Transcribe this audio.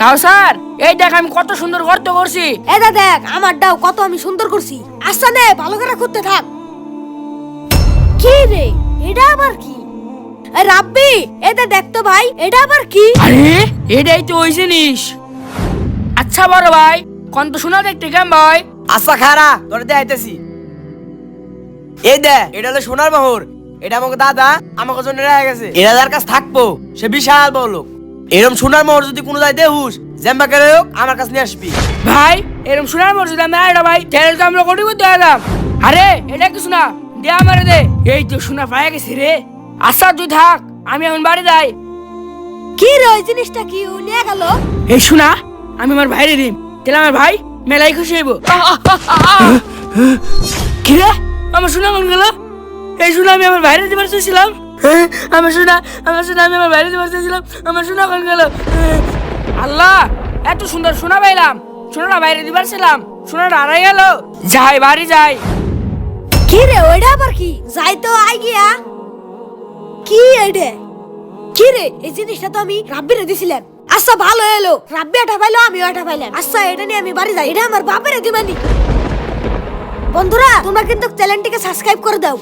কাউসার এই দেখ আমি কত সুন্দর গর্ত করছি। এটা দেখ আমার ডাও কত আমি সুন্দর করছি। আচ্ছা নে ভালো করে করতে থাক। কি রে এটা আবার কি? এ রাব্বি এটা দেখ তো ভাই এটা আবার কি? আরে এটাই তো ওই জিনিস। আচ্ছা বড় ভাই কন তো শোনা দেখতে কেমন ভাই? আচ্ছা খারা তোর দেখাইতেছি এই দে এটা হলো সোনার মোহর এটা আমাকে দাদা আমাকে জন্য রেখে গেছে। এরা যার কাছে থাকব সে বিশাল বড় লোক। এরকম সোনার মোহর যদি কোনো যায় দেহুস জেম্বা করে হোক আমার কাছে নিয়ে আসবি। ভাই এরকম শোনার মর যদি আমি আইডা ভাই তাহলে তো আমরা কোটি করতে আলাম আরে এটা কিছু না দে আমারে দে। এই তো শোনা পায়ে গেছি রে। আচ্ছা তুই থাক আমি এখন বাড়ি যাই। কি রে ওই জিনিসটা কি? নিয়ে গেল? এই শোনা আমি আমার ভাইরে দিম। তাহলে আমার ভাই মেলাই খুশি হইব। কি রে? আমার শোনা মন গেল? এই শোনা আমি আমার ভাইরে দিবার চেয়েছিলাম আমার শোনা আমার শোনা আমি আমার ভাইরে দিবার চেয়েছিলাম আমার শোনা মন গেল? আল্লাহ এত সুন্দর শোনা পাইলাম। শোনাটা বাইরে দিবার ছিলাম শোনাটা হারাই গেল। যাই বাড়ি যাই। কি রে ওইটা আবার কি? যাই তো আই গিয়া। কি এটা কি রে এই জিনিসটা তো আমি রাব্বিরে দিছিলাম। আচ্ছা ভালো এলো রাব্বি এটা পাইলো আমিও এটা পাইলাম। আচ্ছা এটা নিয়ে আমি বাড়ি যাই। এটা আমার বাপেরে দিবানি। বন্ধুরা তোমরা কিন্তু চ্যানেলটিকে সাবস্ক্রাইব করে দাও।